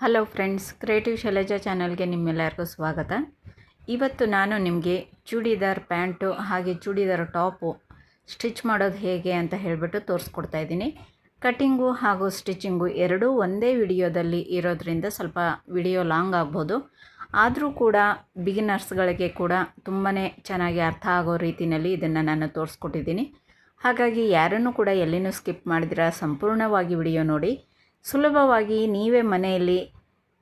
Hello friends, creative Shailaja ಚಾನಲ್ಗೆ ನಿಮ್ಮೆಲ್ಲರಿಗೂ ಸ್ವಾಗತ. ಇವತ್ತು ನಾನು ನಿಮಗೆ ಚೂಡಿದಾರ್ ಪ್ಯಾಂಟು ಹಾಗೆ ಚೂಡಿದಾರ್ ಟಾಪು ಸ್ಟಿಚ್ ಮಾಡೋದು ಹೇಗೆ ಅಂತ ಹೇಳಿಬಿಟ್ಟು ತೋರಿಸ್ಕೊಡ್ತಾ ಇದ್ದೀನಿ. ಕಟ್ಟಿಂಗು ಹಾಗೂ ಸ್ಟಿಚಿಂಗು ಎರಡೂ ಒಂದೇ ವಿಡಿಯೋದಲ್ಲಿ ಇರೋದ್ರಿಂದ ಸ್ವಲ್ಪ ವಿಡಿಯೋ ಲಾಂಗ್ ಆಗ್ಬೋದು. ಆದರೂ ಕೂಡ ಬಿಗಿನರ್ಸ್ಗಳಿಗೆ ಕೂಡ ತುಂಬಾ ಚೆನ್ನಾಗಿ ಅರ್ಥ ಆಗೋ ರೀತಿಯಲ್ಲಿ ಇದನ್ನು ನಾನು ತೋರಿಸ್ಕೊಟ್ಟಿದ್ದೀನಿ. ಹಾಗಾಗಿ ಯಾರನ್ನು ಕೂಡ ಎಲ್ಲಿನೂ ಸ್ಕಿಪ್ ಮಾಡಿದಿರ, ಸಂಪೂರ್ಣವಾಗಿ ವಿಡಿಯೋ ನೋಡಿ. ಸುಲಭವಾಗಿ ನೀವೇ ಮನೆಯಲ್ಲಿ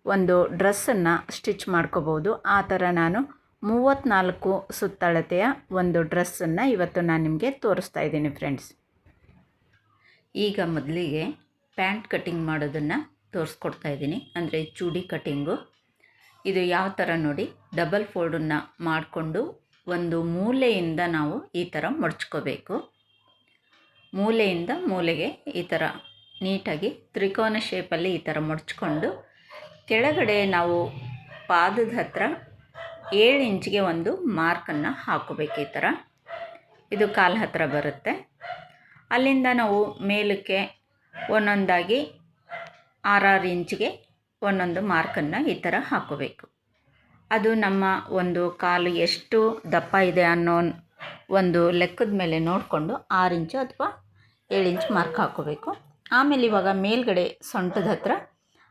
ಒಂದು ಡ್ರೆಸ್ಸನ್ನು ಸ್ಟಿಚ್ ಮಾಡ್ಕೋಬೋದು ಆ ಥರ ನಾನು ಮೂವತ್ತ್ನಾಲ್ಕು ಸುತ್ತಳತೆಯ ಒಂದು ಡ್ರೆಸ್ಸನ್ನು ಇವತ್ತು ನಾನು ನಿಮಗೆ ತೋರಿಸ್ತಾ ಇದ್ದೀನಿ ಫ್ರೆಂಡ್ಸ್. ಈಗ ಮೊದಲಿಗೆ ಪ್ಯಾಂಟ್ ಕಟ್ಟಿಂಗ್ ಮಾಡೋದನ್ನು ತೋರಿಸ್ಕೊಡ್ತಾ ಇದ್ದೀನಿ. ಅಂದರೆ ಚೂಡಿ ಕಟ್ಟಿಂಗು ಇದು ಯಾವ ಥರ ನೋಡಿ, ಡಬಲ್ ಫೋಲ್ಡನ್ನು ಮಾಡಿಕೊಂಡು ಒಂದು ಮೂಲೆಯಿಂದ ನಾವು ಈ ಥರ ಮಡ್ಚ್ಕೋಬೇಕು. ಮೂಲೆಯಿಂದ ಮೂಲೆಗೆ ಈ ಥರ ನೀಟಾಗಿ ತ್ರಿಕೋನ ಶೇಪಲ್ಲಿ ಈ ಥರ ಮುಡ್ಚಿಕೊಂಡು ಕೆಳಗಡೆ ನಾವು ಪಾದದ ಹತ್ರ ಏಳು ಇಂಚಿಗೆ ಒಂದು ಮಾರ್ಕನ್ನು ಹಾಕೋಬೇಕು ಈ ಥರ. ಇದು ಕಾಲು ಹತ್ರ ಬರುತ್ತೆ. ಅಲ್ಲಿಂದ ನಾವು ಮೇಲಕ್ಕೆ ಒಂದೊಂದಾಗಿ ಆರಾರು ಇಂಚಿಗೆ ಒಂದೊಂದು ಮಾರ್ಕನ್ನು ಈ ಥರ ಹಾಕೋಬೇಕು. ಅದು ನಮ್ಮ ಒಂದು ಕಾಲು ಎಷ್ಟು ದಪ್ಪ ಇದೆ ಅನ್ನೋ ಒಂದು ಲೆಕ್ಕದ ಮೇಲೆ ನೋಡಿಕೊಂಡು ಆರು ಇಂಚು ಅಥವಾ ಏಳು ಇಂಚ್ ಮಾರ್ಕ್ ಹಾಕೋಬೇಕು. ಆಮೇಲೆ ಇವಾಗ ಮೇಲ್ಗಡೆ ಸೊಂಟದ ಹತ್ರ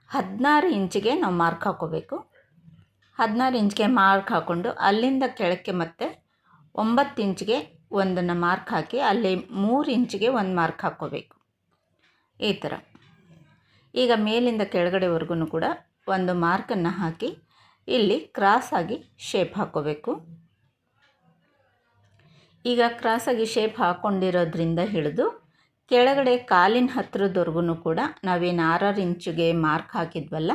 ಹದಿನಾರು ಇಂಚಿಗೆ ನಾವು ಮಾರ್ಕ್ ಹಾಕೋಬೇಕು. ಹದಿನಾರು ಇಂಚಿಗೆ ಮಾರ್ಕ್ ಹಾಕ್ಕೊಂಡು ಅಲ್ಲಿಂದ ಕೆಳಕ್ಕೆ ಮತ್ತೆ ಒಂಬತ್ತು ಇಂಚಿಗೆ ಒಂದನ್ನು ಮಾರ್ಕ್ ಹಾಕಿ ಅಲ್ಲಿ ಮೂರು ಇಂಚಿಗೆ ಒಂದು ಮಾರ್ಕ್ ಹಾಕ್ಕೋಬೇಕು ಈ ಥರ. ಈಗ ಮೇಲಿಂದ ಕೆಳಗಡೆವರೆಗೂ ಕೂಡ ಒಂದು ಮಾರ್ಕನ್ನು ಹಾಕಿ ಇಲ್ಲಿ ಕ್ರಾಸಾಗಿ ಶೇಪ್ ಹಾಕ್ಕೋಬೇಕು ಈಗ ಕ್ರಾಸಾಗಿ ಶೇಪ್ ಹಾಕ್ಕೊಂಡಿರೋದ್ರಿಂದ ಹಿಡಿದು ಕೆಳಗಡೆ ಕಾಲಿನ ಹತ್ರದವರೆಗೂ ಕೂಡ ನಾವೇನು ಆರಾರು ಇಂಚಿಗೆ ಮಾರ್ಕ್ ಹಾಕಿದ್ವಲ್ಲ,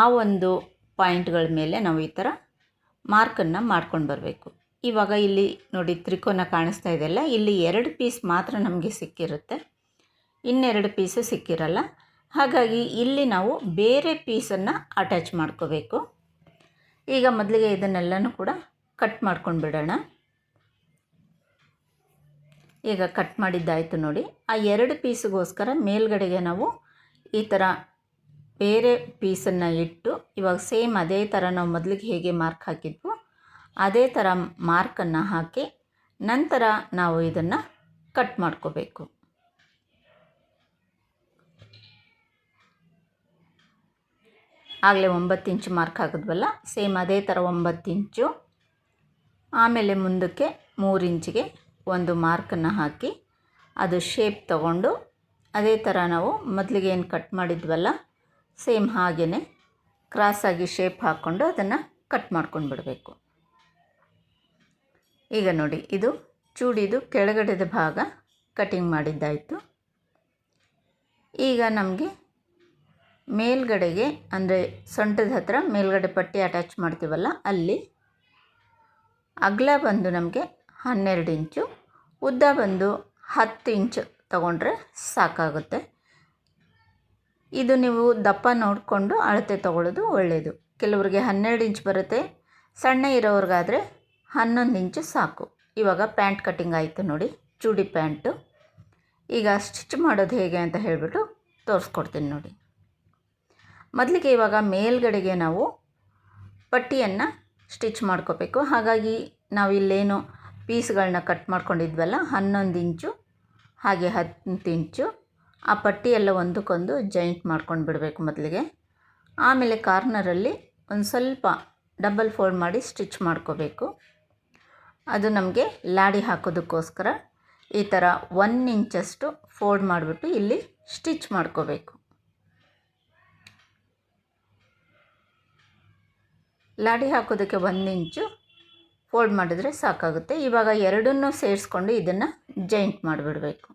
ಆ ಒಂದು ಪಾಯಿಂಟ್ಗಳ ಮೇಲೆ ನಾವು ಈ ಥರ ಮಾರ್ಕನ್ನು ಮಾಡ್ಕೊಂಡು ಬರಬೇಕು. ಇವಾಗ ಇಲ್ಲಿ ನೋಡಿ ತ್ರಿಕೋನ ಕಾಣಿಸ್ತಾ ಇದೆಯಲ್ಲ ಇಲ್ಲಿ ಎರಡು ಪೀಸ್ ಮಾತ್ರ ನಮಗೆ ಸಿಕ್ಕಿರುತ್ತೆ. ಇನ್ನೆರಡು ಪೀಸು ಸಿಕ್ಕಿರಲ್ಲ. ಹಾಗಾಗಿ ಇಲ್ಲಿ ನಾವು ಬೇರೆ ಪೀಸನ್ನು ಅಟ್ಯಾಚ್ ಮಾಡ್ಕೋಬೇಕು. ಈಗ ಮೊದಲಿಗೆ ಇದನ್ನೆಲ್ಲನೂ ಕೂಡ ಕಟ್ ಮಾಡ್ಕೊಂಡು ಬಿಡೋಣ ಈಗ ಕಟ್ ಮಾಡಿದ್ದಾಯಿತು ನೋಡಿ. ಆ ಎರಡು ಪೀಸ್ಗೋಸ್ಕರ ಮೇಲ್ಗಡೆಗೆ ನಾವು ಈ ಥರ ಬೇರೆ ಪೀಸನ್ನು ಇಟ್ಟು ಇವಾಗ ಸೇಮ್ ಅದೇ ಥರ ನಾವು ಮೊದಲಿಗೆ ಹೇಗೆ ಮಾರ್ಕ್ ಹಾಕಿದ್ವು ಅದೇ ಥರ ಮಾರ್ಕನ್ನು ಹಾಕಿ ನಂತರ ನಾವು ಇದನ್ನು ಕಟ್ ಮಾಡ್ಕೋಬೇಕು. ಆಗಲೇ ಒಂಬತ್ತು ಇಂಚು ಮಾರ್ಕ್ ಹಾಕಿದ್ವಲ್ಲ? ಸೇಮ್ ಅದೇ ಥರ ಒಂಬತ್ತು ಇಂಚು. ಆಮೇಲೆ ಮುಂದಕ್ಕೆ ಮೂರು ಇಂಚಿಗೆ ಒಂದು ಮಾರ್ಕನ್ನು ಹಾಕಿ ಅದು ಶೇಪ್ ತಗೊಂಡು ಅದೇ ಥರ ನಾವು ಮೊದಲಿಗೆ ಏನು ಕಟ್ ಮಾಡಿದ್ವಲ್ಲ ಸೇಮ್ ಹಾಗೆಯೇ ಕ್ರಾಸಾಗಿ ಶೇಪ್ ಹಾಕ್ಕೊಂಡು ಅದನ್ನು ಕಟ್ ಮಾಡ್ಕೊಂಡು ಬಿಡಬೇಕು. ಈಗ ನೋಡಿ, ಇದು ಚೂಡಿದು ಕೆಳಗಡೆದ ಭಾಗ ಕಟಿಂಗ್ ಮಾಡಿದ್ದಾಯಿತು. ಈಗ ನಮಗೆ ಮೇಲ್ಗಡೆಗೆ, ಅಂದರೆ ಸೊಂಟದ ಹತ್ರ ಮೇಲ್ಗಡೆ ಪಟ್ಟಿ ಅಟ್ಯಾಚ್ ಮಾಡ್ತೀವಲ್ಲ, ಅಲ್ಲಿ ಅಗಲ ಬಂದು ನಮಗೆ ಹನ್ನೆರಡು ಇಂಚು, ಉದ್ದ ಬಂದು ಹತ್ತು ಇಂಚು ತಗೊಂಡ್ರೆ ಸಾಕಾಗುತ್ತೆ. ಇದು ನೀವು ದಪ್ಪ ನೋಡಿಕೊಂಡು ಅಳತೆ ತಗೊಳ್ಳೋದು ಒಳ್ಳೆಯದು ಕೆಲವ್ರಿಗೆ ಹನ್ನೆರಡು ಇಂಚ್ ಬರುತ್ತೆ, ಸಣ್ಣ ಇರೋವ್ರಿಗಾದರೆ ಹನ್ನೊಂದು ಇಂಚು ಸಾಕು. ಇವಾಗ ಪ್ಯಾಂಟ್ ಕಟ್ಟಿಂಗ್ ಆಯಿತು ನೋಡಿ, ಚೂಡಿ ಪ್ಯಾಂಟು. ಈಗ ಸ್ಟಿಚ್ ಮಾಡೋದು ಹೇಗೆ ಅಂತ ಹೇಳಿಬಿಟ್ಟು ತೋರಿಸ್ಕೊಡ್ತೀನಿ ನೋಡಿ. ಮೊದಲಿಗೆ ಇವಾಗ ಮೇಲ್ಗಡೆಗೆ ನಾವು ಪಟ್ಟಿಯನ್ನು ಸ್ಟಿಚ್ ಮಾಡ್ಕೋಬೇಕು. ಹಾಗಾಗಿ ನಾವು ಇಲ್ಲೇನು ಪೀಸ್ಗಳನ್ನ ಕಟ್ ಮಾಡ್ಕೊಂಡಿದ್ವಲ್ಲ, ಹನ್ನೊಂದು ಇಂಚು, ಹಾಗೆ ಹತ್ತು ಇಂಚು. ಆ ಪಟ್ಟಿ ಎಲ್ಲ ಒಂದಕ್ಕೊಂದು ಜಾಯಿಂಟ್ ಮಾಡ್ಕೊಂಡು ಬಿಡಬೇಕು ಮೊದಲಿಗೆ. ಆಮೇಲೆ ಕಾರ್ನರಲ್ಲಿ ಒಂದು ಸ್ವಲ್ಪ ಡಬಲ್ ಫೋಲ್ಡ್ ಮಾಡಿ ಸ್ಟಿಚ್ ಮಾಡ್ಕೋಬೇಕು. ಅದು ನಮಗೆ ಲಾಡಿ ಹಾಕೋದಕ್ಕೋಸ್ಕರ ಈ ಥರ ಒನ್ ಇಂಚಷ್ಟು ಫೋಲ್ಡ್ ಮಾಡಿಬಿಟ್ಟು ಇಲ್ಲಿ ಸ್ಟಿಚ್ ಮಾಡ್ಕೋಬೇಕು. ಲಾಡಿ ಹಾಕೋದಕ್ಕೆ ಒಂದು ಇಂಚು ಫೋಲ್ಡ್ ಮಾಡಿದರೆ ಸಾಕಾಗುತ್ತೆ. ಇವಾಗ ಎರಡನ್ನೂ ಸೇರಿಸ್ಕೊಂಡು ಇದನ್ನು ಜಾಯಿಂಟ್ ಮಾಡಿಬಿಡಬೇಕು.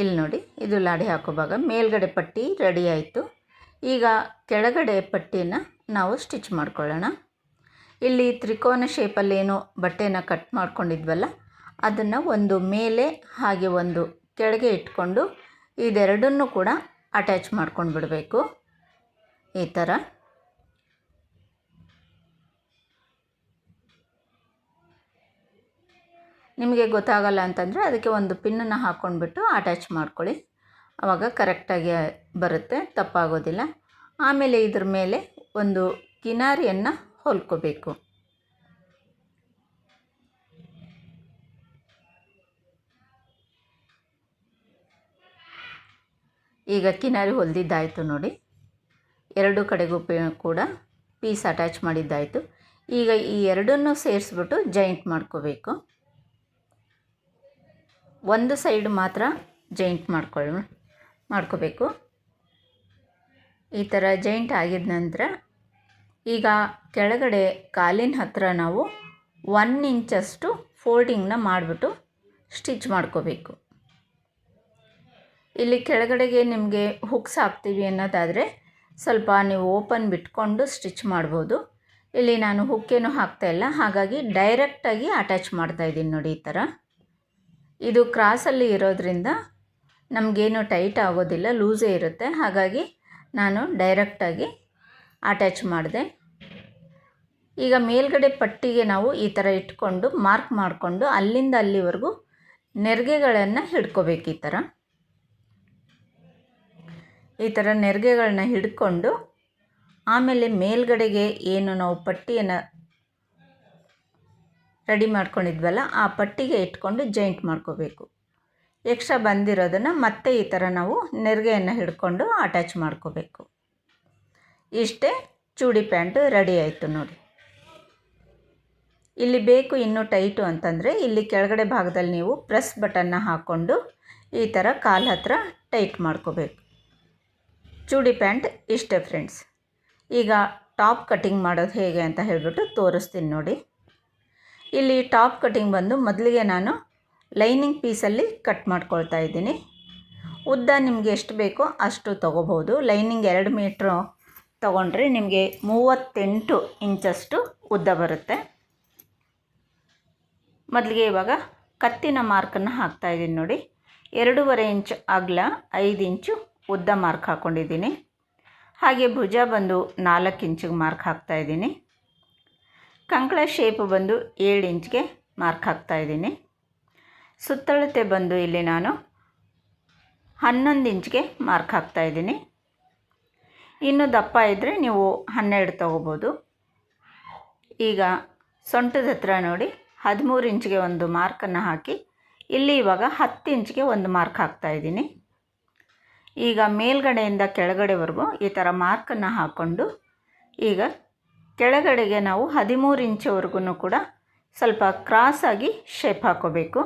ಇಲ್ಲಿ ನೋಡಿ, ಇದು ಲಾಡಿ ಹಾಕೋವಾಗ ಮೇಲ್ಗಡೆ ಪಟ್ಟಿ ರೆಡಿ ಆಯಿತು. ಈಗ ಕೆಳಗಡೆ ಪಟ್ಟಿನ ನಾವು ಸ್ಟಿಚ್ ಮಾಡ್ಕೊಳ್ಳೋಣ. ಇಲ್ಲಿ ತ್ರಿಕೋನ ಶೇಪಲ್ಲಿ ಏನು ಬಟ್ಟೆನ ಕಟ್ ಮಾಡ್ಕೊಂಡಿದ್ವಲ್ಲ, ಅದನ್ನು ಒಂದು ಮೇಲೆ ಹಾಗೆ ಒಂದು ಕೆಳಗೆ ಇಟ್ಕೊಂಡು ಇದೆರಡನ್ನೂ ಕೂಡ ಅಟ್ಯಾಚ್ ಮಾಡ್ಕೊಂಡು ಬಿಡಬೇಕು ಈ ಥರ. ನಿಮಗೆ ಗೊತ್ತಾಗಲ್ಲ ಅಂತಂದರೆ ಅದಕ್ಕೆ ಒಂದು ಪಿನ್ನನ್ನು ಹಾಕ್ಕೊಂಡ್ಬಿಟ್ಟು ಅಟ್ಯಾಚ್ ಮಾಡ್ಕೊಳ್ಳಿ. ಆವಾಗ ಕರೆಕ್ಟಾಗಿ ಬರುತ್ತೆ, ತಪ್ಪಾಗೋದಿಲ್ಲ. ಆಮೇಲೆ ಇದ್ರ ಮೇಲೆ ಒಂದು ಕಿನಾರಿಯನ್ನು ಹೊಲ್ಕೋಬೇಕು. ಈಗ ಕಿನಾರಿ ಹೊಲ್ದಿದ್ದಾಯಿತು ನೋಡಿ. ಎರಡು ಕಡೆಗೂ ಕೂಡ ಪೀಸ್ ಅಟ್ಯಾಚ್ ಮಾಡಿದ್ದಾಯಿತು. ಈಗ ಈ ಎರಡನ್ನೂ ಸೇರಿಸ್ಬಿಟ್ಟು ಜಾಯಿಂಟ್ ಮಾಡ್ಕೋಬೇಕು. ಒಂದು ಸೈಡ್ ಮಾತ್ರ ಜಾಯಿಂಟ್ ಮಾಡ್ಕೊಳ್, ಮಾಡ್ಕೋಬೇಕು. ಈ ಥರ ಜಾಯಿಂಟ್ ಆಗಿದ ನಂತರ ಈಗ ಕೆಳಗಡೆ ಕಾಲಿನ ಹತ್ರ ನಾವು ಒನ್ ಇಂಚಷ್ಟು ಫೋಲ್ಡಿಂಗ್ನ ಮಾಡಿಬಿಟ್ಟು ಸ್ಟಿಚ್ ಮಾಡ್ಕೋಬೇಕು. ಇಲ್ಲಿ ಕೆಳಗಡೆಗೆ ನಿಮಗೆ ಹುಕ್ಸ್ ಹಾಕ್ತೀವಿ ಅನ್ನೋದಾದರೆ ಸ್ವಲ್ಪ ನೀವು ಓಪನ್ ಬಿಟ್ಕೊಂಡು ಸ್ಟಿಚ್ ಮಾಡ್ಬೋದು. ಇಲ್ಲಿ ನಾನು ಹುಕ್ಕೇನು ಹಾಕ್ತಾಯಿಲ್ಲ ಹಾಗಾಗಿ ಡೈರೆಕ್ಟಾಗಿ ಅಟ್ಯಾಚ್ ಮಾಡ್ತಾ ಇದ್ದೀನಿ ನೋಡಿ ಈ ಥರ. ಇದು ಕ್ರಾಸಲ್ಲಿ ಇರೋದ್ರಿಂದ ನಮಗೇನು ಟೈಟ್ ಆಗೋದಿಲ್ಲ ಲೂಸೇ ಇರುತ್ತೆ. ಹಾಗಾಗಿ ನಾನು ಡೈರೆಕ್ಟಾಗಿ ಅಟ್ಯಾಚ್ ಮಾಡಿದೆ. ಈಗ ಮೇಲ್ಗಡೆ ಪಟ್ಟಿಗೆ ನಾವು ಈ ಥರ ಇಟ್ಕೊಂಡು ಮಾರ್ಕ್ ಮಾಡಿಕೊಂಡು ಅಲ್ಲಿಂದ ಅಲ್ಲಿವರೆಗೂ ನೆರಿಗೆಗಳನ್ನು ಹಿಡ್ಕೋಬೇಕು ಈ ಥರ. ಈ ಥರ ನೆರಿಗೆಗಳನ್ನ ಹಿಡ್ಕೊಂಡು ಆಮೇಲೆ ಮೇಲ್ಗಡೆಗೆ ಏನು ನಾವು ಪಟ್ಟಿಯನ್ನು ರೆಡಿ ಮಾಡ್ಕೊಂಡಿದ್ವಲ್ಲ, ಆ ಪಟ್ಟಿಗೆ ಇಟ್ಕೊಂಡು ಜಾಯಿಂಟ್ ಮಾಡ್ಕೋಬೇಕು. ಎಕ್ಸ್ಟ್ರಾ ಬಂದಿರೋದನ್ನು ಮತ್ತೆ ಈ ಥರ ನಾವು ನೆರಿಗೆಯನ್ನು ಹಿಡ್ಕೊಂಡು ಅಟ್ಯಾಚ್ ಮಾಡ್ಕೋಬೇಕು. ಇಷ್ಟೇ ಚೂಡಿ ಪ್ಯಾಂಟು ರೆಡಿ ಆಯಿತು ನೋಡಿ. ಇಲ್ಲಿ ಬೇಕು ಇನ್ನೂ ಟೈಟು ಅಂತಂದರೆ ಇಲ್ಲಿ ಕೆಳಗಡೆ ಭಾಗದಲ್ಲಿ ನೀವು ಪ್ರೆಸ್ ಬಟನ್ನ ಹಾಕ್ಕೊಂಡು ಈ ಥರ ಕಾಲು ಹತ್ರ ಟೈಟ್ ಮಾಡ್ಕೋಬೇಕು. ಚೂಡಿ ಪ್ಯಾಂಟ್ ಇಷ್ಟೇ ಫ್ರೆಂಡ್ಸ್ ಈಗ ಟಾಪ್ ಕಟಿಂಗ್ ಮಾಡೋದು ಹೇಗೆ ಅಂತ ಹೇಳಿಬಿಟ್ಟು ತೋರಿಸ್ತೀನಿ ನೋಡಿ. ಇಲ್ಲಿ ಟಾಪ್ ಕಟಿಂಗ್ ಬಂದು ಮೊದಲಿಗೆ ನಾನು ಲೈನಿಂಗ್ ಪೀಸಲ್ಲಿ ಕಟ್ ಮಾಡ್ಕೊಳ್ತಾ ಇದ್ದೀನಿ. ಉದ್ದ ನಿಮಗೆ ಎಷ್ಟು ಬೇಕೋ ಅಷ್ಟು ತೊಗೋಬೋದು. ಲೈನಿಂಗ್ ಎರಡು ಮೀಟ್ರು ತೊಗೊಂಡ್ರೆ ನಿಮಗೆ ಮೂವತ್ತೆಂಟು ಇಂಚಷ್ಟು ಉದ್ದ ಬರುತ್ತೆ. ಮೊದಲಿಗೆ ಇವಾಗ ಕತ್ತಿನ ಮಾರ್ಕನ್ನು ಹಾಕ್ತಾಯಿದ್ದೀನಿ ನೋಡಿ. ಎರಡೂವರೆ ಇಂಚು ಅಗಲ ಐದು ಇಂಚು ಉದ್ದ ಮಾರ್ಕ್ ಹಾಕ್ಕೊಂಡಿದ್ದೀನಿ ಹಾಗೆ ಭುಜ ಬಂದು ನಾಲ್ಕು ಇಂಚಿಗೆ ಮಾರ್ಕ್ ಹಾಕ್ತಾಯಿದ್ದೀನಿ ಕಂಕಳ ಶೇಪ್ ಬಂದು ಏಳು ಇಂಚ್ಗೆ ಮಾರ್ಕ್ ಹಾಕ್ತಾಯಿದ್ದೀನಿ ಸುತ್ತಳತೆ ಬಂದು ಇಲ್ಲಿ ನಾನು ಹನ್ನೊಂದು ಇಂಚ್ಗೆ ಮಾರ್ಕ್ ಹಾಕ್ತಾಯಿದ್ದೀನಿ ಇನ್ನು ದಪ್ಪ ಇದ್ದರೆ ನೀವು ಹನ್ನೆರಡು ತೊಗೋಬೋದು. ಈಗ ಸೊಂಟದ ಹತ್ರ ನೋಡಿ, ಹದಿಮೂರು ಇಂಚ್ಗೆ ಒಂದು ಮಾರ್ಕನ್ನು ಹಾಕಿ, ಇಲ್ಲಿ ಇವಾಗ ಹತ್ತು ಇಂಚ್ಗೆ ಒಂದು ಮಾರ್ಕ್ ಹಾಕ್ತಾಯಿದ್ದೀನಿ ಈಗ ಮೇಲ್ಗಡೆಯಿಂದ ಕೆಳಗಡೆವರೆಗೂ ಈ ಥರ ಮಾರ್ಕನ್ನು ಹಾಕ್ಕೊಂಡು ಈಗ ಕೆಳಗಡೆಗೆ ನಾವು ಹದಿಮೂರು ಇಂಚವರೆಗೂ ಕೂಡ ಸ್ವಲ್ಪ ಕ್ರಾಸಾಗಿ ಶೇಪ್ ಹಾಕೋಬೇಕು.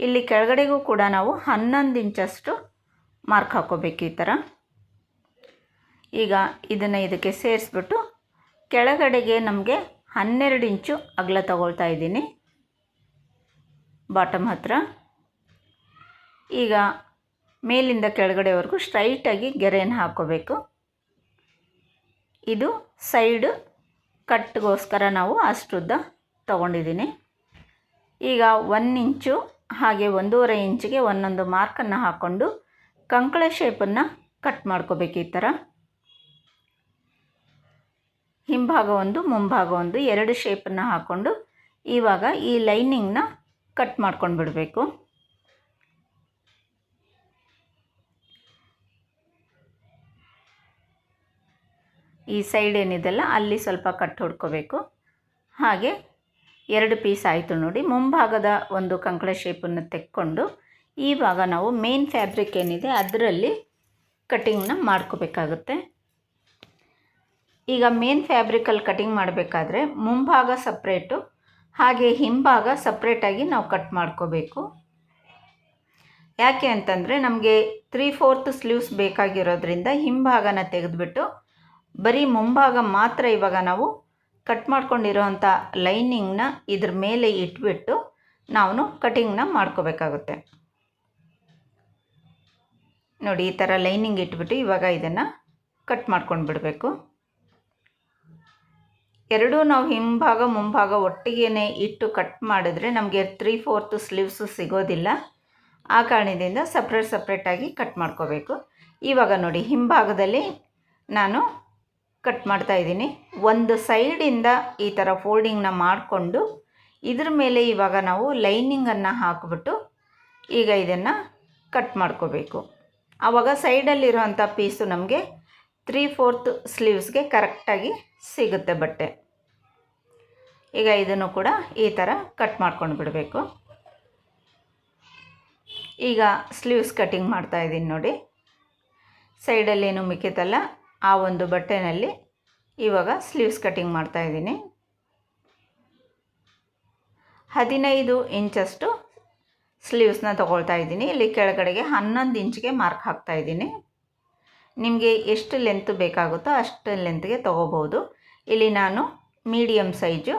ಇಲ್ಲಿ ಕೆಳಗಡೆಗೂ ಕೂಡ ನಾವು ಹನ್ನೊಂದು ಇಂಚಷ್ಟು ಮಾರ್ಕ್ ಹಾಕೋಬೇಕು ಈ ಥರ. ಈಗ ಇದನ್ನು ಇದಕ್ಕೆ ಸೇರಿಸ್ಬಿಟ್ಟು ಕೆಳಗಡೆಗೆ ನಮಗೆ ಹನ್ನೆರಡು ಇಂಚು ಅಗಲ ತಗೊಳ್ತಾ ಇದ್ದೀನಿ. ಬಾಟಮ್ ಹತ್ರ. ಈಗ ಮೇಲಿಂದ ಕೆಳಗಡೆವರೆಗೂ ಸ್ಟ್ರೈಟಾಗಿ ಗೆರೆಯನ್ನು ಹಾಕ್ಕೋಬೇಕು ಇದು ಸೈಡ್ ಕಟ್ಗೋಸ್ಕರ ನಾವು ಅಷ್ಟುದ್ದ ತೊಗೊಂಡಿದ್ದೀನಿ. ಈಗ ಒನ್ ಇಂಚು ಹಾಗೆ ಒಂದೂವರೆ ಇಂಚಿಗೆ ಒಂದೊಂದು ಮಾರ್ಕನ್ನು ಹಾಕ್ಕೊಂಡು ಕಂಕಳೆ ಶೇಪನ್ನು ಕಟ್ ಮಾಡ್ಕೋಬೇಕು ಈ ಥರ. ಹಿಂಭಾಗ ಒಂದು, ಮುಂಭಾಗ ಒಂದು ಎರಡು ಶೇಪನ್ನು ಹಾಕ್ಕೊಂಡು ಇವಾಗ ಈ ಲೈನಿಂಗ್ನ ಕಟ್ ಮಾಡ್ಕೊಂಡು ಬಿಡಬೇಕು ಈ ಸೈಡ್ ಏನಿದೆಲ್ಲ ಅಲ್ಲಿ ಸ್ವಲ್ಪ ಕಟ್ ಹೊಡ್ಕೋಬೇಕು. ಹಾಗೆ ಎರಡು ಪೀಸ್ ಆಯಿತು ನೋಡಿ. ಮುಂಭಾಗದ ಒಂದು ಕಂಕಳ ಶೇಪನ್ನು ತೆಕ್ಕೊಂಡು ಇವಾಗ ನಾವು ಮೇನ್ ಫ್ಯಾಬ್ರಿಕ್ ಏನಿದೆ ಅದರಲ್ಲಿ ಕಟಿಂಗ್ನ ಮಾಡ್ಕೋಬೇಕಾಗುತ್ತೆ. ಈಗ ಮೇನ್ ಫ್ಯಾಬ್ರಿಕಲ್ಲಿ ಕಟಿಂಗ್ ಮಾಡಬೇಕಾದ್ರೆ ಮುಂಭಾಗ ಸಪ್ರೇಟು ಹಾಗೆ ಹಿಂಭಾಗ ಸಪ್ರೇಟಾಗಿ ನಾವು ಕಟ್ ಮಾಡ್ಕೋಬೇಕು. ಯಾಕೆ ಅಂತಂದರೆ ನಮಗೆ ತ್ರೀ ಫೋರ್ತ್ ಸ್ಲೀವ್ಸ್ ಬೇಕಾಗಿರೋದ್ರಿಂದ ಹಿಂಭಾಗನ ತೆಗೆದುಬಿಟ್ಟು ಬರೀ ಮುಂಭಾಗ ಮಾತ್ರ ಇವಾಗ ನಾವು ಕಟ್ ಮಾಡ್ಕೊಂಡಿರೋವಂಥ ಲೈನಿಂಗ್ನ ಇದ್ರ ಮೇಲೆ ಇಟ್ಬಿಟ್ಟು ನಾವು ಕಟಿಂಗ್ನ ಮಾಡ್ಕೋಬೇಕಾಗುತ್ತೆ. ನೋಡಿ, ಈ ಥರ ಲೈನಿಂಗ್ ಇಟ್ಬಿಟ್ಟು ಇವಾಗ ಇದನ್ನು ಕಟ್ ಮಾಡ್ಕೊಂಡು ಬಿಡಬೇಕು. ಎರಡೂ ನಾವು ಹಿಂಭಾಗ, ಮುಂಭಾಗ ಒಟ್ಟಿಗೆ ಇಟ್ಟು ಕಟ್ ಮಾಡಿದ್ರೆ ನಮಗೆ ತ್ರೀ ಫೋರ್ತ್ ಸ್ಲೀವ್ಸು ಸಿಗೋದಿಲ್ಲ. ಆ ಕಾರಣದಿಂದ ಸಪ್ರೇಟ್ ಸಪ್ರೇಟಾಗಿ ಕಟ್ ಮಾಡ್ಕೋಬೇಕು. ಇವಾಗ ನೋಡಿ, ಹಿಂಭಾಗದಲ್ಲಿ ನಾನು ಕಟ್ ಮಾಡ್ತಾ ಇದ್ದೀನಿ. ಒಂದು ಸೈಡಿಂದ ಈ ಥರ ಫೋಲ್ಡಿಂಗ್ನ ಮಾಡಿಕೊಂಡು ಇದ್ರ ಮೇಲೆ ಇವಾಗ ನಾವು ಲೈನಿಂಗನ್ನು ಹಾಕಿಬಿಟ್ಟು ಈಗ ಇದನ್ನು ಕಟ್ ಮಾಡ್ಕೋಬೇಕು. ಆವಾಗ ಸೈಡಲ್ಲಿರುವಂಥ ಪೀಸು ನಮಗೆ ತ್ರೀ ಫೋರ್ತ್ ಸ್ಲೀವ್ಸ್ಗೆ ಕರೆಕ್ಟಾಗಿ ಸಿಗುತ್ತೆ ಬಟ್ಟೆ. ಈಗ ಇದನ್ನು ಕೂಡ ಈ ಥರ ಕಟ್ ಮಾಡ್ಕೊಂಡು ಬಿಡಬೇಕು. ಈಗ ಸ್ಲೀವ್ಸ್ ಕಟಿಂಗ್ ಮಾಡ್ತಾ ಇದ್ದೀನಿ ನೋಡಿ. ಸೈಡಲ್ಲೇನು ಮಿಕ್ಕಿತಲ್ಲ ಆ ಒಂದು ಬಟ್ಟೆನಲ್ಲಿ ಇವಾಗ ಸ್ಲೀವ್ಸ್ ಕಟ್ಟಿಂಗ್ ಮಾಡ್ತಾ ಇದ್ದೀನಿ. ಹದಿನೈದು ಇಂಚಷ್ಟು ಸ್ಲೀವ್ಸ್ನ ತೊಗೊಳ್ತಾ ಇದ್ದೀನಿ. ಇಲ್ಲಿ ಕೆಳಗಡೆಗೆ ಹನ್ನೊಂದು ಇಂಚ್ಗೆ ಮಾರ್ಕ್ ಹಾಕ್ತಾ ಇದ್ದೀನಿ. ನಿಮಗೆ ಎಷ್ಟು ಲೆಂತ್ ಬೇಕಾಗುತ್ತೋ ಅಷ್ಟು ಲೆಂತ್ಗೆ ತೊಗೋಬೋದು ಇಲ್ಲಿ ನಾನು ಮೀಡಿಯಮ್ ಸೈಜು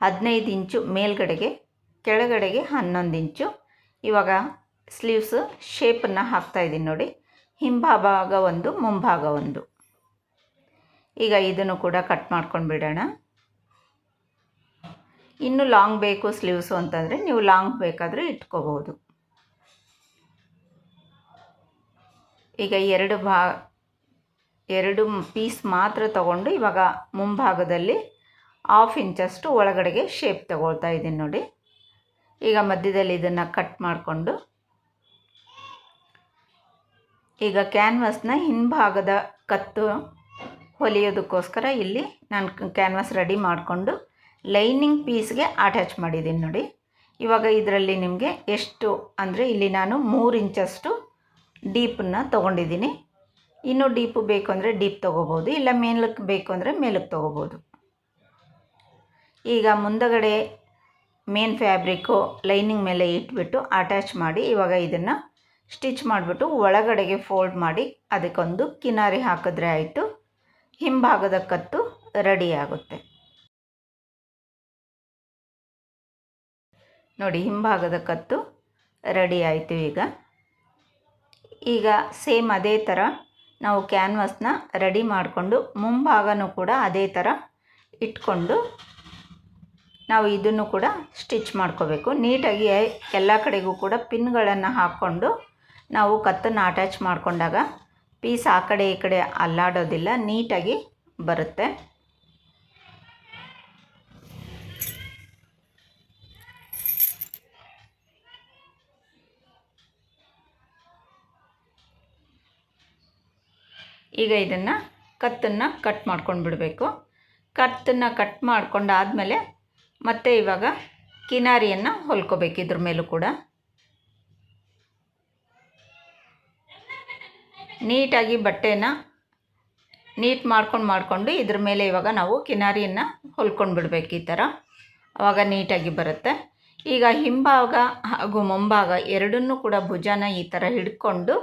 ಹದಿನೈದು ಇಂಚು ಮೇಲ್ಗಡೆಗೆ, ಕೆಳಗಡೆಗೆ ಹನ್ನೊಂದು ಇಂಚು. ಇವಾಗ ಸ್ಲೀವ್ಸ್ ಶೇಪನ್ನು ಹಾಕ್ತಾಯಿದ್ದೀನಿ ನೋಡಿ. ಹಿಂಭಾಗ ಒಂದು, ಮುಂಭಾಗ ಒಂದು. ಈಗ ಇದನ್ನು ಕೂಡ ಕಟ್ ಮಾಡ್ಕೊಂಡು ಬಿಡೋಣ. ಇನ್ನು ಲಾಂಗ್ ಬೇಕು ಸ್ಲೀವ್ಸು ಅಂತಂದರೆ ನೀವು ಲಾಂಗ್ ಬೇಕಾದರೆ ಇಟ್ಕೋಬೋದು ಈಗ ಎರಡು ಭಾ, ಎರಡು ಪೀಸ್ ಮಾತ್ರ ತಗೊಂಡು ಇವಾಗ ಮುಂಭಾಗದಲ್ಲಿ ಹಾಫ್ ಇಂಚಷ್ಟು ಒಳಗಡೆಗೆ ಶೇಪ್ ತಗೊಳ್ತಾ ಇದ್ದೀನಿ ನೋಡಿ. ಈಗ ಮಧ್ಯದಲ್ಲಿ ಇದನ್ನು ಕಟ್ ಮಾಡಿಕೊಂಡು ಈಗ ಕ್ಯಾನ್ವಸ್ನ ಹಿಂಭಾಗದ ಕತ್ತು ಹೊಲಿಯೋದಕ್ಕೋಸ್ಕರ ಇಲ್ಲಿ ನಾನು ಕ್ಯಾನ್ವಾಸ್ ರೆಡಿ ಮಾಡಿಕೊಂಡು ಲೈನಿಂಗ್ ಪೀಸ್ಗೆ ಅಟ್ಯಾಚ್ ಮಾಡಿದ್ದೀನಿ ನೋಡಿ. ಇವಾಗ ಇದರಲ್ಲಿ ನಿಮಗೆ ಎಷ್ಟು ಅಂದರೆ ಇಲ್ಲಿ ನಾನು ಮೂರು ಇಂಚಷ್ಟು ಡೀಪನ್ನು ತೊಗೊಂಡಿದ್ದೀನಿ. ಇನ್ನೂ ಡೀಪು ಬೇಕು ಅಂದರೆ ಡೀಪ್ ತೊಗೋಬೋದು, ಇಲ್ಲ ಮೇಲಕ್ಕೆ ಬೇಕು ಅಂದರೆ ಮೇಲಕ್ಕೆ ತೊಗೋಬೋದು. ಈಗ ಮುಂದಗಡೆ ಮೇನ್ ಫ್ಯಾಬ್ರಿಕ್ಕು ಲೈನಿಂಗ್ ಮೇಲೆ ಇಟ್ಬಿಟ್ಟು ಅಟ್ಯಾಚ್ ಮಾಡಿ ಇವಾಗ ಇದನ್ನು ಸ್ಟಿಚ್ ಮಾಡಿಬಿಟ್ಟು ಒಳಗಡೆಗೆ ಫೋಲ್ಡ್ ಮಾಡಿ ಅದಕ್ಕೊಂದು ಕಿನಾರಿ ಹಾಕಿದ್ರೆ ಆಯಿತು. ಹಿಂಭಾಗದ ಕತ್ತು ರೆಡಿ ಆಗುತ್ತೆ ನೋಡಿ, ಹಿಂಭಾಗದ ಕತ್ತು ರೆಡಿ ಆಯಿತು ಈಗ. ಈಗ ಸೇಮ್ ಅದೇ ಥರ ನಾವು ಕ್ಯಾನ್ವಸ್ನ ರೆಡಿ ಮಾಡಿಕೊಂಡು ಮುಂಭಾಗನೂ ಕೂಡ ಅದೇ ಥರ ಇಟ್ಕೊಂಡು ನಾವು ಇದನ್ನು ಕೂಡ ಸ್ಟಿಚ್ ಮಾಡ್ಕೋಬೇಕು. ನೀಟಾಗಿ ಎಲ್ಲ ಕಡೆಗೂ ಕೂಡ ಪಿನ್ಗಳನ್ನು ಹಾಕ್ಕೊಂಡು ನಾವು ಕತ್ತನ್ನು ಅಟ್ಯಾಚ್ ಮಾಡಿಕೊಂಡಾಗ ಪೀಸ್ ಆ ಕಡೆ ಈ ಕಡೆ ಅಲ್ಲಾಡೋದಿಲ್ಲ, ನೀಟಾಗಿ ಬರುತ್ತೆ. ಈಗ ಇದನ್ನು ಕತ್ತನ್ನು ಕಟ್ ಮಾಡ್ಕೊಂಡು ಬಿಡಬೇಕು. ಕತ್ತನ್ನು ಕಟ್ ಮಾಡ್ಕೊಂಡಾದಮೇಲೆ ಮತ್ತೆ ಇವಾಗ ಕಿನಾರಿಯನ್ನು ಹೊಲ್ಕೋಬೇಕು ಇದ್ರ ಮೇಲೂ ಕೂಡ. ನೀಟಾಗಿ ಬಟ್ಟೆನ ನೀಟ್ ಮಾಡ್ಕೊಂಡು ಮಾಡಿಕೊಂಡು ಇದ್ರ ಮೇಲೆ ಇವಾಗ ನಾವು ಕಿನಾರಿಯನ್ನು ಹೊಲ್ಕೊಂಡು ಬಿಡಬೇಕು ಈ ಥರ. ಆವಾಗ ನೀಟಾಗಿ ಬರುತ್ತೆ. ಈಗ ಹಿಂಭಾಗ ಹಾಗೂ ಮುಂಭಾಗ ಎರಡನ್ನೂ ಕೂಡ ಭುಜನ ಈ ಥರ ಹಿಡ್ಕೊಂಡು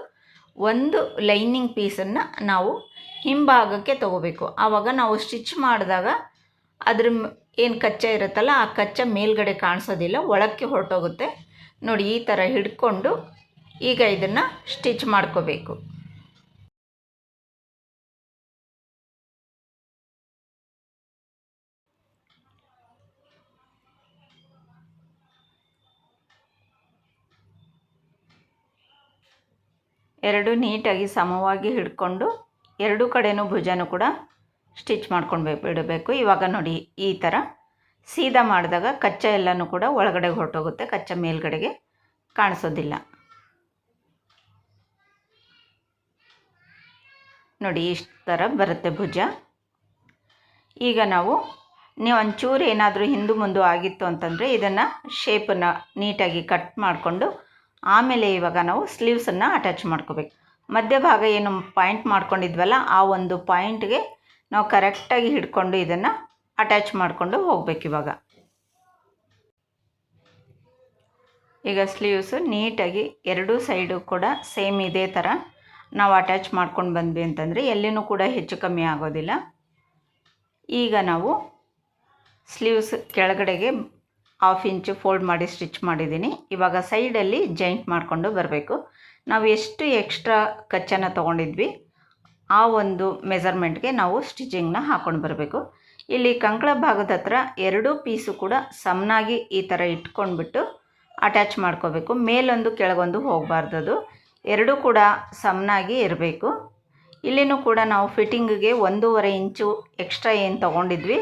ಒಂದು ಲೈನಿಂಗ್ ಪೀಸನ್ನು ನಾವು ಹಿಂಭಾಗಕ್ಕೆ ತಗೋಬೇಕು. ಆವಾಗ ನಾವು ಸ್ಟಿಚ್ ಮಾಡಿದಾಗ ಅದ್ರ ಏನು ಕಚ್ಚಾ ಇರುತ್ತಲ್ಲ, ಆ ಕಚ್ಚ ಮೇಲ್ಗಡೆ ಕಾಣಿಸೋದಿಲ್ಲ, ಒಳಕ್ಕೆ ಹೊರಟೋಗುತ್ತೆ. ನೋಡಿ ಈ ಥರ ಹಿಡ್ಕೊಂಡು ಈಗ ಇದನ್ನು ಸ್ಟಿಚ್ ಮಾಡ್ಕೋಬೇಕು. ಎರಡು ನೀಟಾಗಿ ಸಮವಾಗಿ ಹಿಡ್ಕೊಂಡು ಎರಡು ಕಡೆಯೂ ಭುಜನೂ ಕೂಡ ಸ್ಟಿಚ್ ಮಾಡ್ಕೊಂಡು ಬಿಡಬೇಕು ಇವಾಗ ನೋಡಿ ಈ ಥರ ಸೀದಾ ಮಾಡಿದಾಗ ಕಚ್ಚಾ ಎಲ್ಲನೂ ಕೂಡ ಒಳಗಡೆ ಹೊರಟೋಗುತ್ತೆ. ಕಚ್ಚಾ ಮೇಲ್ಗಡೆಗೆ ಕಾಣಿಸೋದಿಲ್ಲ. ನೋಡಿ ಇಷ್ಟು ಥರ ಬರುತ್ತೆ ಭುಜ. ಈಗ ನಾವು ನೀವು ಒಂಚೂರು ಏನಾದರೂ ಹಿಂದು ಮುಂದೆ ಆಗಿತ್ತು ಅಂತಂದರೆ ಇದನ್ನು ಶೇಪನ್ನು ನೀಟಾಗಿ ಕಟ್ ಮಾಡಿಕೊಂಡು ಆಮೇಲೆ ಇವಾಗ ನಾವು ಸ್ಲೀವ್ಸನ್ನು ಅಟ್ಯಾಚ್ ಮಾಡ್ಕೋಬೇಕು. ಮಧ್ಯಭಾಗ ಏನು ಪಾಯಿಂಟ್ ಮಾಡ್ಕೊಂಡಿದ್ವಲ್ಲ, ಆ ಒಂದು ಪಾಯಿಂಟ್ಗೆ ನಾವು ಕರೆಕ್ಟಾಗಿ ಹಿಡ್ಕೊಂಡು ಇದನ್ನು ಅಟ್ಯಾಚ್ ಮಾಡಿಕೊಂಡು ಹೋಗ್ಬೇಕು ಇವಾಗ. ಈಗ ಸ್ಲೀವ್ಸು ನೀಟಾಗಿ ಎರಡೂ ಸೈಡು ಕೂಡ ಸೇಮ್ ಇದೇ ಥರ ನಾವು ಅಟ್ಯಾಚ್ ಮಾಡ್ಕೊಂಡು ಬಂದ್ವಿ ಅಂತಂದರೆ ಎಲ್ಲಿನೂ ಕೂಡ ಹೆಚ್ಚು ಕಮ್ಮಿ ಆಗೋದಿಲ್ಲ. ಈಗ ನಾವು ಸ್ಲೀವ್ಸ್ ಕೆಳಗಡೆಗೆ ಹಾಫ್ ಇಂಚು ಫೋಲ್ಡ್ ಮಾಡಿ ಸ್ಟಿಚ್ ಮಾಡಿದ್ದೀನಿ. ಇವಾಗ ಸೈಡಲ್ಲಿ ಜಾಯಿಂಟ್ ಮಾಡಿಕೊಂಡು ಬರಬೇಕು. ನಾವು ಎಷ್ಟು ಎಕ್ಸ್ಟ್ರಾ ಕಚ್ಚನ ತೊಗೊಂಡಿದ್ವಿ, ಆ ಒಂದು ಮೆಸರ್ಮೆಂಟ್ಗೆ ನಾವು ಸ್ಟಿಚಿಂಗ್ನ ಹಾಕ್ಕೊಂಡು ಬರಬೇಕು. ಇಲ್ಲಿ ಕಂಕಳ ಭಾಗದ ಹತ್ರ ಎರಡೂ ಪೀಸು ಕೂಡ ಸಮನಾಗಿ ಈ ಥರ ಇಟ್ಕೊಂಡ್ಬಿಟ್ಟು ಅಟ್ಯಾಚ್ ಮಾಡ್ಕೋಬೇಕು. ಮೇಲೊಂದು ಕೆಳಗೊಂದು ಹೋಗಬಾರ್ದದು ಎರಡೂ ಕೂಡ ಸಮನಾಗಿ ಇರಬೇಕು. ಇಲ್ಲಿನೂ ಕೂಡ ನಾವು ಫಿಟ್ಟಿಂಗಿಗೆ ಒಂದೂವರೆ ಇಂಚು ಎಕ್ಸ್ಟ್ರಾ ಏನು ತೊಗೊಂಡಿದ್ವಿ.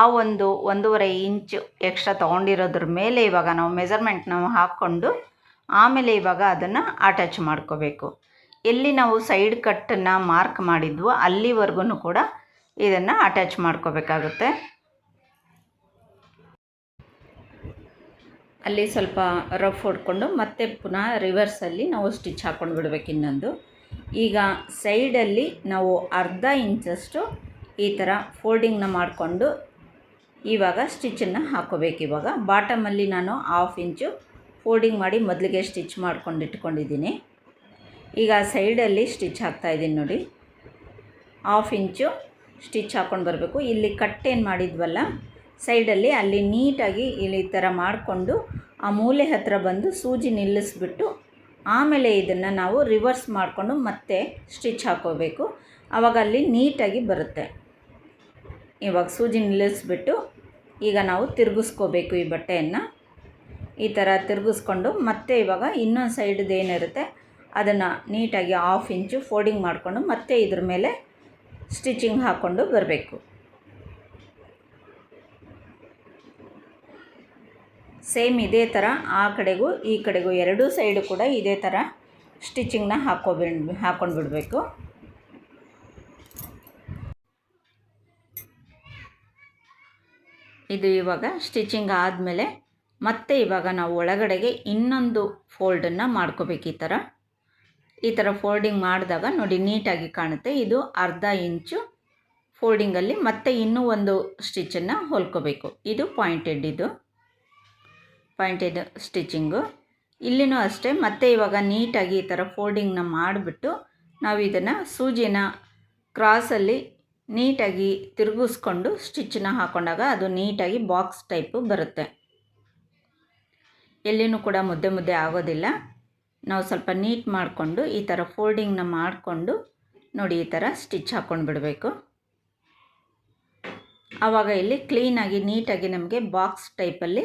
ಆ ಒಂದು ಒಂದೂವರೆ ಇಂಚು ಎಕ್ಸ್ಟ್ರಾ ತೊಗೊಂಡಿರೋದ್ರ ಮೇಲೆ ಇವಾಗ ನಾವು ಮೆಜರ್ಮೆಂಟ್ ನಾವು ಹಾಕ್ಕೊಂಡು ಆಮೇಲೆ ಇವಾಗ ಅದನ್ನು ಅಟ್ಯಾಚ್ ಮಾಡ್ಕೋಬೇಕು. ಎಲ್ಲಿ ನಾವು ಸೈಡ್ ಕಟ್ಟನ್ನು ಮಾರ್ಕ್ ಮಾಡಿದ್ವೋ ಅಲ್ಲಿವರೆಗೂ ಕೂಡ ಇದನ್ನು ಅಟ್ಯಾಚ್ ಮಾಡ್ಕೋಬೇಕಾಗುತ್ತೆ. ಅಲ್ಲಿ ಸ್ವಲ್ಪ ರಫ್ ಹೊಡ್ಕೊಂಡು ಮತ್ತೆ ಪುನಃ ರಿವರ್ಸಲ್ಲಿ ನಾವು ಸ್ಟಿಚ್ ಹಾಕ್ಕೊಂಡು ಬಿಡಬೇಕು ಇನ್ನೊಂದು. ಈಗ ಸೈಡಲ್ಲಿ ನಾವು ಅರ್ಧ ಇಂಚಷ್ಟು ಈ ಥರ ಫೋಲ್ಡಿಂಗ್ನ ಮಾಡಿಕೊಂಡು ಇವಾಗ ಸ್ಟಿಚ್ಚನ್ನು ಹಾಕೋಬೇಕು. ಇವಾಗ ಬಾಟಮಲ್ಲಿ ನಾನು ಹಾಫ್ ಇಂಚು ಫೋಲ್ಡಿಂಗ್ ಮಾಡಿ ಮೊದಲಿಗೆ ಸ್ಟಿಚ್ ಮಾಡ್ಕೊಂಡು ಇಟ್ಕೊಂಡಿದ್ದೀನಿ. ಈಗ ಸೈಡಲ್ಲಿ ಸ್ಟಿಚ್ ಹಾಕ್ತಾಯಿದ್ದೀನಿ ನೋಡಿ. ಹಾಫ್ ಇಂಚು ಸ್ಟಿಚ್ ಹಾಕ್ಕೊಂಡು ಬರಬೇಕು. ಇಲ್ಲಿ ಕಟ್ ಏನು ಮಾಡಿದ್ವಲ್ಲ ಸೈಡಲ್ಲಿ ಅಲ್ಲಿ ನೀಟಾಗಿ ಇಲ್ಲಿ ಥರ ಮಾಡಿಕೊಂಡು ಆ ಮೂಲೆ ಹತ್ತಿರ ಬಂದು ಸೂಜಿ ನಿಲ್ಲಿಸ್ಬಿಟ್ಟು ಆಮೇಲೆ ಇದನ್ನು ನಾವು ರಿವರ್ಸ್ ಮಾಡಿಕೊಂಡು ಮತ್ತೆ ಸ್ಟಿಚ್ ಹಾಕೋಬೇಕು. ಆವಾಗ ಅಲ್ಲಿ ನೀಟಾಗಿ ಬರುತ್ತೆ. ಇವಾಗ ಸೂಜಿ ನಿಲ್ಲಿಸ್ಬಿಟ್ಟು ಈಗ ನಾವು ತಿರುಗಿಸ್ಕೋಬೇಕು ಈ ಬಟ್ಟೆಯನ್ನು. ಈ ಥರ ತಿರುಗಿಸ್ಕೊಂಡು ಮತ್ತೆ ಇವಾಗ ಇನ್ನೊಂದು ಸೈಡ್ದು ಏನಿರುತ್ತೆ, ಅದನ್ನು ನೀಟಾಗಿ ಹಾಫ್ ಇಂಚು ಫೋಲ್ಡಿಂಗ್ ಮಾಡಿಕೊಂಡು ಮತ್ತೆ ಇದ್ರ ಮೇಲೆ ಸ್ಟಿಚಿಂಗ್ ಹಾಕ್ಕೊಂಡು ಬರಬೇಕು. ಸೇಮ್ ಇದೇ ಥರ ಆ ಕಡೆಗೂ ಈ ಕಡೆಗೂ ಎರಡೂ ಸೈಡು ಕೂಡ ಇದೇ ಥರ ಸ್ಟಿಚಿಂಗ್ನ ಹಾಕೋಬಿಡ್ ಹಾಕ್ಕೊಂಡು ಬಿಡಬೇಕು ಇದು ಇವಾಗ ಸ್ಟಿಚಿಂಗ್ ಆದಮೇಲೆ ಮತ್ತೆ ಇವಾಗ ನಾವು ಒಳಗಡೆಗೆ ಇನ್ನೊಂದು ಫೋಲ್ಡನ್ನು ಮಾಡ್ಕೋಬೇಕು ಈ ಥರ. ಈ ಥರ ಫೋಲ್ಡಿಂಗ್ ಮಾಡಿದಾಗ ನೋಡಿ ನೀಟಾಗಿ ಕಾಣುತ್ತೆ. ಇದು ಅರ್ಧ ಇಂಚು ಫೋಲ್ಡಿಂಗಲ್ಲಿ ಮತ್ತೆ ಇನ್ನೂ ಒಂದು ಸ್ಟಿಚ್ಚನ್ನು ಹೊಲ್ಕೋಬೇಕು. ಇದು ಪಾಯಿಂಟೆಡ್ ಇದು. ಪಾಯಿಂಟೆಡ್ ಸ್ಟಿಚಿಂಗು ಇಲ್ಲಿನೂ ಅಷ್ಟೇ. ಮತ್ತೆ ಇವಾಗ ನೀಟಾಗಿ ಈ ಥರ ಫೋಲ್ಡಿಂಗ್ನ ಮಾಡಿಬಿಟ್ಟು ನಾವು ಇದನ್ನು ಸೂಜಿನ ಕ್ರಾಸಲ್ಲಿ ನೀಟಾಗಿ ತಿರುಗಿಸ್ಕೊಂಡು ಸ್ಟಿಚ್ಚನ್ನ ಹಾಕೊಂಡಾಗ ಅದು ನೀಟಾಗಿ ಬಾಕ್ಸ್ ಟೈಪು ಬರುತ್ತೆ. ಎಲ್ಲಿನೂ ಕೂಡ ಮುದ್ದೆ ಮುದ್ದೆ ಆಗೋದಿಲ್ಲ. ನಾವು ಸ್ವಲ್ಪ ನೀಟ್ ಮಾಡಿಕೊಂಡು ಈ ಥರ ಫೋಲ್ಡಿಂಗ್ನ ಮಾಡಿಕೊಂಡು ನೋಡಿ ಈ ಥರ ಸ್ಟಿಚ್ ಹಾಕ್ಕೊಂಡು ಬಿಡಬೇಕು. ಆವಾಗ ಇಲ್ಲಿ ಕ್ಲೀನಾಗಿ ನೀಟಾಗಿ ನಮಗೆ ಬಾಕ್ಸ್ ಟೈಪಲ್ಲಿ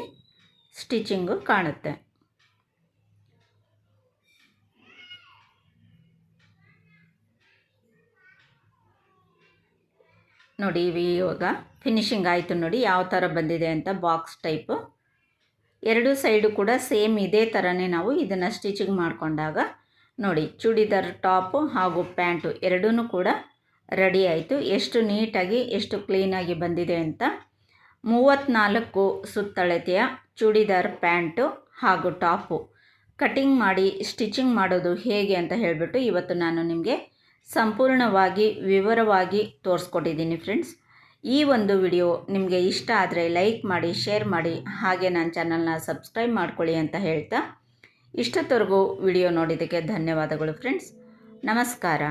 ಸ್ಟಿಚಿಂಗು ಕಾಣುತ್ತೆ. ನೋಡಿ ಇವಾಗ ಫಿನಿಶಿಂಗ್ ಆಯಿತು ನೋಡಿ ಯಾವ ಥರ ಬಂದಿದೆ ಅಂತ ಬಾಕ್ಸ್ ಟೈಪು ಎರಡು ಸೈಡು ಕೂಡ ಸೇಮ್ ಇದೇ ಥರನೇ ನಾವು ಇದನ್ನು ಸ್ಟಿಚಿಂಗ್ ಮಾಡಿಕೊಂಡಾಗ ನೋಡಿ ಚೂಡಿದಾರ್ ಟಾಪು ಹಾಗೂ ಪ್ಯಾಂಟು ಎರಡೂ ಕೂಡ ರೆಡಿ ಆಯಿತು. ಎಷ್ಟು ನೀಟಾಗಿ ಎಷ್ಟು ಕ್ಲೀನಾಗಿ ಬಂದಿದೆ ಅಂತ ಮೂವತ್ತ್ನಾಲ್ಕು ಸುತ್ತಳತೆಯ ಚೂಡಿದಾರ್ ಪ್ಯಾಂಟು ಹಾಗೂ ಟಾಪು ಕಟಿಂಗ್ ಮಾಡಿ ಸ್ಟಿಚಿಂಗ್ ಮಾಡೋದು ಹೇಗೆ ಅಂತ ಹೇಳಿಬಿಟ್ಟು ಇವತ್ತು ನಾನು ನಿಮಗೆ ಸಂಪೂರ್ಣವಾಗಿ ವಿವರವಾಗಿ ತೋರಿಸ್ಕೊಟ್ಟಿದ್ದೀನಿ ಫ್ರೆಂಡ್ಸ್. ಈ ಒಂದು ವಿಡಿಯೋ ನಿಮಗೆ ಇಷ್ಟ ಆದರೆ ಲೈಕ್ ಮಾಡಿ, ಶೇರ್ ಮಾಡಿ, ಹಾಗೆ ನನ್ನ ಚಾನಲ್ನ ಸಬ್ಸ್ಕ್ರೈಬ್ ಮಾಡ್ಕೊಳ್ಳಿ ಅಂತ ಹೇಳ್ತಾ ಇಷ್ಟೊತ್ತವರೆಗೂ ವಿಡಿಯೋ ನೋಡಿದ್ದಕ್ಕೆ ಧನ್ಯವಾದಗಳು ಫ್ರೆಂಡ್ಸ್. ನಮಸ್ಕಾರ.